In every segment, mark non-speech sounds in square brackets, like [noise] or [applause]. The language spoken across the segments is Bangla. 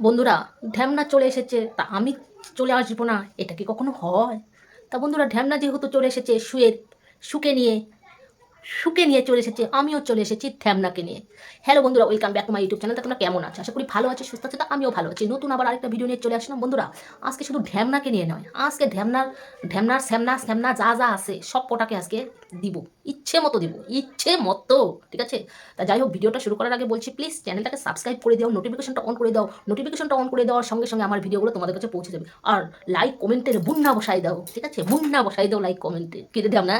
বন্ধুরা, ঢ্যামনা চলে এসেছে। তা আমি চলে আসব না, এটা কি কখনো হয়? তা বন্ধুরা, ঢ্যামনা যেহেতু চলে এসেছে শুয়ে শুকে নিয়ে শুকে নিয়ে চলে এসেছে, আমিও চলে এসেছি ঢ্যামনাকে নিয়ে। হ্যালো বন্ধুরা, welcome back to my YouTube channel. তোমরা কেমন আছো? আশা করি ভালো আছে, সুস্থ আছে, তা আমিও ভালো আছি। নতুন আবার আরেকটা ভিডিও নিয়ে চলে আসলাম। বন্ধুরা, আজকে শুধু ঢ্যামনাকে নিয়ে নয়, আজকে ঢ্যামনার ঢ্যামনার শ্যামনা শ্যামনা যা যা আছে, সব কটাকে আজকে দিব, ইচ্ছে মতো দিব, ইচ্ছে মতো, ঠিক আছে? তা যাই হোক, ভিডিওটা শুরু করার আগে বলছি প্লিজ চ্যানেলটাকে সাবস্ক্রাইব করে দাও নোটিফিকেশনটা অন করে দাও নোটিফিকেশনটা অন করে দেওয়ার সঙ্গে সঙ্গে আমার ভিডিওগুলো তোমাদের কাছে পৌঁছে যাবে। আর লাইক কমেন্টের বুন্না বসাই দাও, ঠিক আছে? বুন্না বসাই দাও লাইক কমেন্টে কেটে দিতাম না?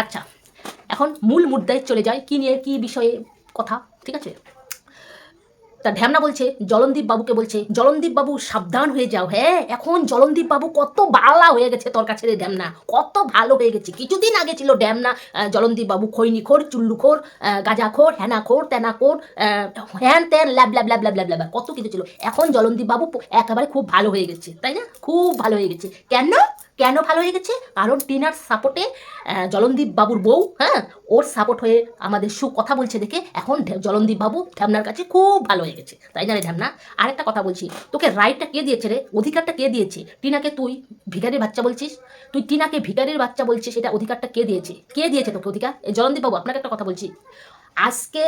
আচ্ছা এখন মূল মুদ্রায় চলে যায় কি নিয়ে, কি বিষয়ে কথা, ঠিক আছে? তা ঢ্যামনা বলছে জলনদীপ বাবুকে বলছে জলনদীপ বাবু সাবধান হয়ে যাও হ্যাঁ এখন জলনদীপ বাবু কত বালা হয়ে গেছে তোর কাছে রে ঢ্যামনা কত ভালো হয়ে গেছে। কিছুদিন আগে ছিল ঢ্যামনা আহ, জলনদীপ বাবু খৈনিখোর চুল্লুখোর আহ, গাঁজাখোর হ্যানাখোর তেনাখোর আহ, হ্যান ত্যান ল্যাব ল্যাব ল্যাব ল্যাব ল্যাব ল্যাব কত কিছু ছিল। এখন জলনদীপ বাবু একেবারে খুব ভালো হয়ে গেছে তাই না? খুব ভালো হয়ে গেছে। কেন? কেন ভালো হয়ে গেছে? কারণ টিনার সাপোর্টে জলনদীপ বাবুর বউ হ্যাঁ? ওর সাপোর্ট হয়ে আমাদের সু কথা বলছে দেখে এখন জলনদীপ বাবু ঢ্যামনার কাছে খুব ভালো হয়ে গেছে। তাই না রে ঢ্যামনা? আরেকটা কথা বলছি, তোকে রাইটটা কে দিয়েছে রে? অধিকারটা কে দিয়েছে? টিনাকে তুই ভিখারির বাচ্চা বলছিস? তুই টিনাকে ভিখারির বাচ্চা বলছিস, সেটা অধিকারটা কে দিয়েছে? কে দিয়েছে তোকে অধিকার? এই জলনদীপ বাবু, আপনাকে একটা কথা বলছি। আজকে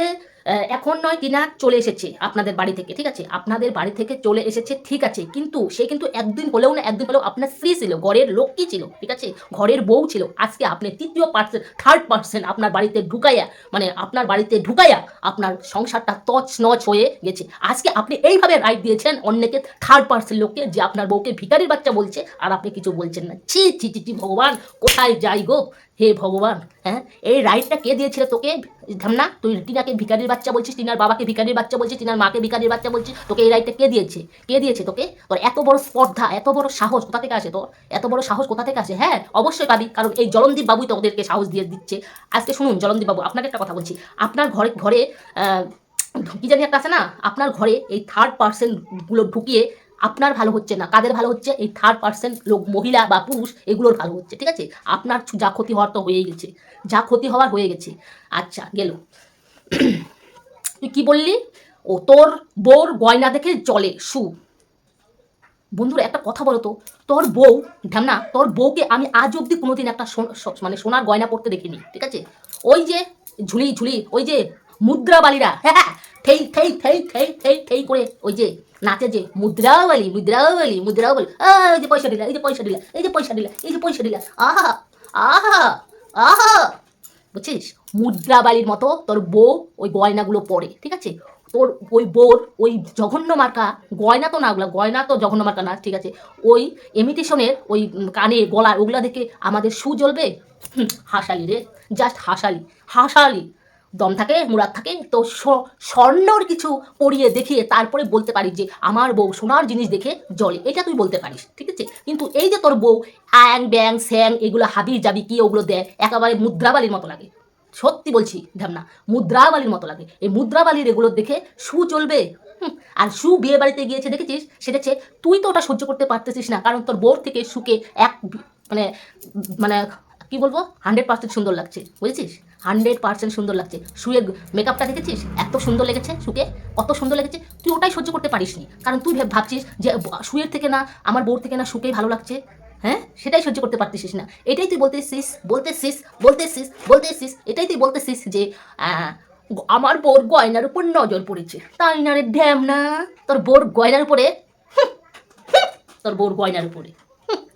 এখন নয় টিনা চলে এসেছে আপনাদের বাড়ি থেকে ঠিক আছে? আপনাদের বাড়ি থেকে চলে এসেছে ঠিক আছে। কিন্তু সে কিন্তু একদিন হলেও না একদিন হলেও আপনার স্ত্রী ছিল ঘরের লক্ষ্মী ছিল ঠিক আছে? ঘরের বউ ছিল। আজকে আপনি তৃতীয় পার্সেন্ট থার্ড পার্সেন্ট আপনার বাড়িতে ঢুকাইয়া মানে আপনার বাড়িতে ঢুকাইয়া আপনার সংসারটা তছ নচ হয়ে গেছে। আজকে আপনি এইভাবে রাইট দিয়েছেন অন্যকে থার্ড পার্সেন্ট লোককে যে আপনার বউকে ভিখারির বাচ্চা বলছে আর আপনি কিছু বলছেন না। ছি ছি ছি, ভগবান কোথায় যাই গো? হে ভগবান হ্যাঁ? এই রাইটটা কে দিয়েছিল তোকে? ধামনা, তুই টিনাকে ভিকারির বাচ্চা বলছিস, টিনার বাবাকে ভিকারির বাচ্চা বলছিস, টিনার মাকে ভিকারির বাচ্চা বলছিস, তোকে এই রাইটটা কে দিয়েছে? কে দিয়েছে তোকে? তোর এত বড় স্পর্ধা, এত বড় সাহস কোথা থেকে আসে তোর? এত বড় সাহস কোথা থেকে আসে? হ্যাঁ অবশ্যই পাবি, কারণ এই জলনদীপ বাবুই তোদেরকে সাহস দিয়ে দিচ্ছে। আজকে শুনুন, জলনদীপ বাবু, আপনাকে একটা কথা বলছি। আপনার ঘরে ঘরে কি জানি একটা আছে না? আপনার ঘরে এই থার্ড পার্সেন্টগুলো ঢুকিয়ে আপনার ভালো হচ্ছে না। কাদের ভালো হচ্ছে? এই থার্ড পার্সেন্ট লোক, মহিলা বা পুরুষ, এগুলোর ভালো হচ্ছে, ঠিক আছে? আপনার যা ক্ষতি হওয়ার তো হয়েই গেছে। যা ক্ষতি হওয়ার হয়ে গেছে। আচ্ছা গেল। [clears throat] তুই কি বললি? ও তোর বউর গয়না দেখে চলে সু বন্ধুরা, একটা কথা বলো তো। তোর বউ ঢ্যামনা তোর বউকে আমি আজ অব্দি কোনোদিন একটা মানে সোনার গয়না পরতে দেখিনি, ঠিক আছে? ওই যে ঝুলি ঝুলি, ওই যে মুদ্রাবালিরা হ্যাঁ হ্যাঁ ঠেই ঠেই ঠেই ঠেই ঠেই ঠেই করে, ওই যে নাচে যে মুদ্রাবালি মুদ্রাবালি মুদ্রাবালি আ, এই যে পয়সা দিলা এই যে পয়সা দিলা এই যে পয়সা দিলা এই যে পয়সা দিলা। আহা আহা আহা। বুঝছিস? মুদ্রাবালির মতো তোর বউ ওই গয়নাগুলো পরে ঠিক আছে? তোর ওই বোর ওই জঘন্য মার্কা গয়না তো না ওগুলা গয়না তো জঘন্য মার্কা না ঠিক আছে? ওই ইমিটেশনের ওই কানে গলার ওগুলা দেখে আমাদের সু জ্বলবে? হাসালি রে জাস্ট হাসালি হাসালি। দম থাকে, মুরাদ থাকে, তো স্বর্ণর কিছু পরিয়ে দেখিয়ে তারপরে বলতে পারিস যে আমার বউ সোনার জিনিস দেখে জলে। এটা তুই বলতে পারিস, ঠিক আছে? কিন্তু এই যে তোর বউ অ্যাং ব্যাং, স্যাং, এগুলো হাবি যাবি কি ওগুলো দেয় একেবারে মুদ্রাবালির মতো লাগে। সত্যি বলছি ঢ্যামনা মুদ্রাবালির মতো লাগে। এই মুদ্রাবালির এগুলো দেখে সু চলবে আর সু বিয়ে বাড়িতে গিয়েছে, দেখেছিস? সেটা হচ্ছে, তুই তো ওটা সহ্য করতে পারতেছিস না, কারণ তোর বোর থেকে সুকে এক মানে মানে কি বলব? হান্ড্রেড পার্সেন্ট সুন্দর লাগছে, বুঝেছিস? হান্ড্রেড পার্সেন্ট সুন্দর লাগছে। শুয়ে মেকআপটা দেখেছিস? এত সুন্দর লেগেছে শুকে, কত সুন্দর লেগেছে। তুই ওটাই সহ্য করতে পারিস নি কারণ তুই ভেব- ভাবছিস যে শুয়ের থেকে না, আমার বোর থেকে না শুকেই ভালো লাগছে। হ্যাঁ? সেটাই সহ্য করতে পারতেছিস না। এটাই তুই বলতেছিস বলতেছিস বলতেছিস বলতেছিস এটাই তুই বলতেছিস যে আমার বোর গয়নার উপর নজর পড়েছে। তাই না রে ড্যাম না? তোর বোর গয়নার উপরে? তোর বোর গয়নার উপরে।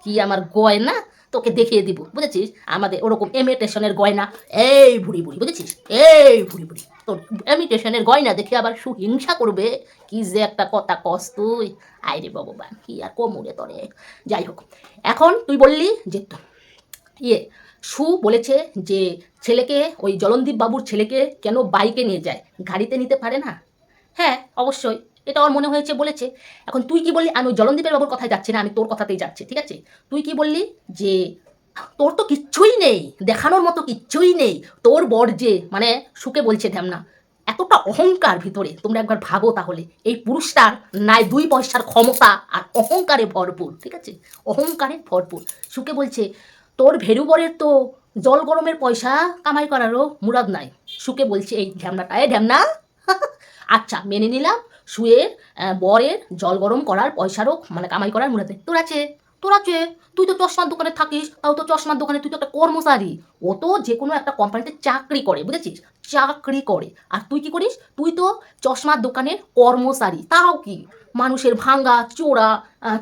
কি আমার গয়না? তোকে দেখিয়ে দিব, বুঝেছিস? আমাদের ওরকম এমিটেশনের গয়না, এই ভুড়ি ভুড়ি, বুঝেছিস? এই ভুড়ি ভুড়ি। তোর এমিটেশনের গয়না দেখে আবার সুহিংসা করবে। কি যে একটা কথা কস তুই। আইরে ভগবান, কি আর কোমরে তরে। যাই হোক, এখন তুই বললি যে ইয়ে সু বলেছে যে ছেলেকে, ওই জলনদীপ বাবুর ছেলেকে কেন বাইকে নিয়ে যায়? গাড়িতে নিতে পারে না? হ্যাঁ অবশ্যই। এটা আমার মনে হয়েছে বলেছে। এখন তুই কি বললি আমি জলনদীপের বাবুর কথায় যাচ্ছি না, আমি তোর কথাতেই যাচ্ছি, ঠিক আছে? তুই কি বললি যে, তোর তো কিচ্ছুই নেই, দেখানোর মতো কিচ্ছুই নেই, তোর বর যে মানে সুকে বলছে ধ্যামনা এতটা অহংকার ভিতরে, তোমরা একবার ভাবো তাহলে, এই পুরুষটার নাই দুই পয়সার ক্ষমতা আর অহংকারে ভরপুর, ঠিক আছে? অহংকারে ভরপুর। সুকে বলছে, তোর ভেরু বরের তো জল গরমের পয়সা কামাই করারও মুরাদ নাই। সুকে বলছে, এই ঢ্যামনাটা এ ঢ্যামনা [laughs] আচ্ছা মেনে নিলাম শুয়ে বরের, জল গরম করার পয়সারও মানে কামাই করার মুরাদে। তোর আছে? তোর আছে? তুই তো চশমার দোকানে থাকিস, তাও তো চশমার দোকানে তুই তো একটা কর্মচারী। ও তো যে কোনো একটা কোম্পানিতে চাকরি করে, বুঝেছিস? চাকরি করে। আর তুই কি করিস? তুই তো চশমার দোকানের কর্মচারী, তাও কি? মানুষের ভাঙ্গা, চোরা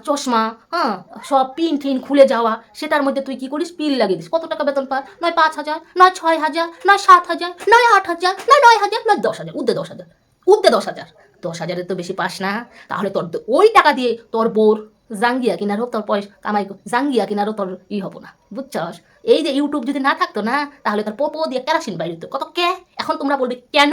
চশমা হ্যাঁ সব পিন টিন খুলে যাওয়া, সেটার মধ্যে তুই কি করিস? পিল লাগিয়ে দিস। কত টাকা বেতন পা নয় পাঁচ হাজার, নয় ছয় হাজার, নয় সাত হাজার, নয় আট হাজার, নয় নয় হাজার, নয় দশ হাজার, উদ্দে দশ হাজার, উদ্দে দশ হাজার। দশ হাজারের তো বেশি পাস না। তাহলে তোর ওই টাকা দিয়ে তোর বোর জাঙ্গিয়া কিনারও তোর পয়সা কামাই জাঙ্গিয়া কিনারও তোর ই হব না। বুঝছস? এই যে ইউটিউব যদি না থাকতো না, তাহলে তোর পোপো দিয়ে কেরাসিন বাইরে কত কে এখন তোমরা বলবে, কেন?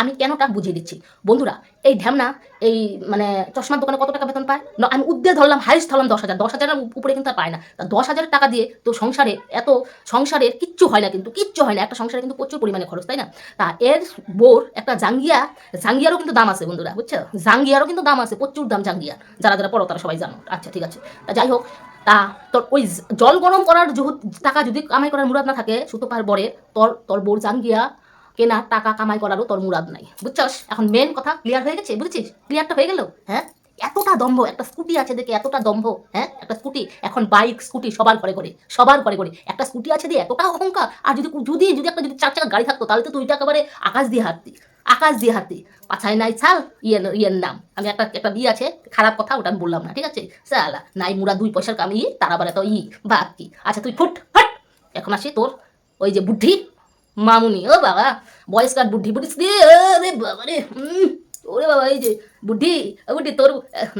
আমি কেনটা বুঝিয়ে দিচ্ছি। বন্ধুরা, এই ঢ্যামনা, এই মানে চশমার দোকানে কত টাকা বেতন পায়? না, আমি উদ্দে ধরলাম হাইস্ট ধরলাম দশ হাজার। দশ হাজারের উপরে কিন্তু আর পায় না। তা দশ হাজার টাকা দিয়ে তো সংসারে এত, সংসারের কিচ্ছু হয় না কিন্তু, কিচ্ছু হয় না। একটা সংসারে কিন্তু প্রচুর পরিমাণে খরচ, তাই না? তা এর বোর, একটা জাঙ্গিয়া, জাঙ্গিয়ারও কিন্তু দাম আছে, বন্ধুরা, বুঝছ? জাঙ্গিয়ারও কিন্তু দাম আছে, প্রচুর দাম জাঙ্গিয়া। যারা যারা পড়ো, তারা সবাই জানো। আচ্ছা ঠিক আছে। তা যাই হোক, তা তোর ওই জল গরম করার টাকা যদি কামাই করার মুরাদ না থাকে সুতো পার বরে, তোর তোর বোর জাঙ্গিয়া কেনা টাকা কামাই করারও তোর মুরাদ নাই। বুঝছস? এখন মেন কথা ক্লিয়ার হয়ে গেছে? বুঝেছিস? ক্লিয়ারটা হয়ে গেল? হ্যাঁ? এতটা দম্ভ, একটা স্কুটি আছে দেখে এতটা দম্ভ হ্যাঁ? একটা স্কুটি, এখন বাইক স্কুটি সবার ঘরে ঘরে, সবার ঘরে ঘরে। একটা স্কুটি আছে দিয়ে এতটা অহংকার, আর যদি যদি যদি একটা যদি চার চাকা গাড়ি থাকতো, তাহলে তো তুইটা একেবারে আকাশ দিয়ে হাঁটতি। আকাশ দিয়ে হাঁটতি। পাছায় নাই ছাল ইয়ে ইয়ের নাম। আমি একটা একটা বিয়ে আছে, খারাপ কথা, ওটা আমি বললাম না, ঠিক আছে? সালা নাই মুরা দুই পয়সার কামি তার আবার এত ই বা কি। আচ্ছা তুই ফুট হাট এখন আসি তোর ওই যে বুদ্ধি মামুনি ও বাবা বয়স্কার বুদ্ধি বুদ্ধি দিয়ে রে বাবা রে ওরে বাবা এই যে বুদ্ধি বুদ্ধি তোর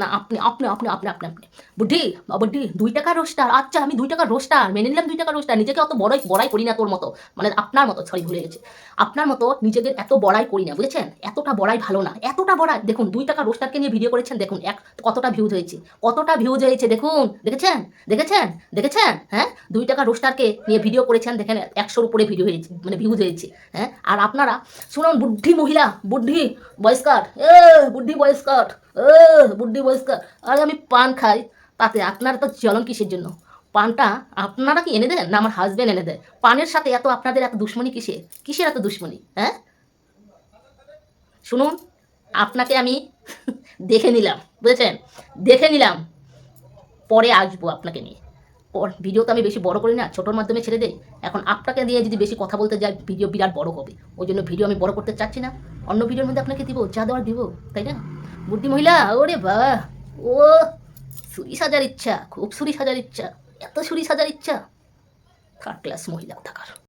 না, আপনি আপনি আপনি আপনি আপনি আপনি। বুদ্ধি বুদ্ধি দুই টাকা রোস্টার। আচ্ছা আমি দুই টাকা রোস্টার, মেনে নিলাম দুই টাকা রোস্টার। নিজেকে অত বড়াই বড়াই করি না তোর মতো। মানে আপনার মতো, সরি, ভুলে গেছে। আপনার মতো নিজেদের এত বড়াই করি না, বুঝেছেন? এতটা বড়াই ভালো না। এতটা বড়াই, দেখুন, দুই টাকা রোস্টারকে নিয়ে ভিডিও করেছেন, দেখুন, এক, কতটা ভিউজ হয়েছে। কতটা ভিউজ হয়েছে, দেখুন, দেখেছেন? দেখেছেন? দেখেছেন? হ্যাঁ? দুই টাকা রোস্টারকে নিয়ে ভিডিও করেছেন, দেখেন, একশোর উপরে ভিডিও হয়েছে মানে ভিউজ হয়েছে হ্যাঁ? আর আপনারা, শুনুন বুদ্ধি মহিলা বুদ্ধি বয়স্কার এ বুদ্ধি বয়স্কার এ বুদ্ধি বয়স্কার আরে আমি পান খাই। তাতে আপনারা তো চলন কিসের জন্য? পানটা আপনারা কি এনে দেন না আমার হাজব্যান্ড এনে দেয়? পানের সাথে এত আপনাদের এত দুশ্মনী কিসের? কিসের এত দুশ্মনী হ্যাঁ? শুনুন, আপনাকে আমি [laughs] দেখে নিলাম, বুঝেছেন? দেখে নিলাম। পরে আসব আপনাকে নিয়ে। পর ভিডিও তো আমি বেশি বড় করি না, ছোটোর মাধ্যমে ছেড়ে দেই। এখন আপনাকে দিয়ে যদি বেশি কথা বলতে যাই ভিডিও বিরাট বড় হবে। ওই জন্য ভিডিও আমি বড় করতে চাচ্ছি না। অন্য ভিডিওর মধ্যে আপনাকে দিব, যা দেওয়ার দিব, তাই না? বুদ্ধি মহিলা, ওরে বাবা। ও, ছুরি সাজার ইচ্ছা, খুব ছুরি সাজার ইচ্ছা, এত ছুরি সাজার ইচ্ছা। থার্ড ক্লাস মহিলা থাকার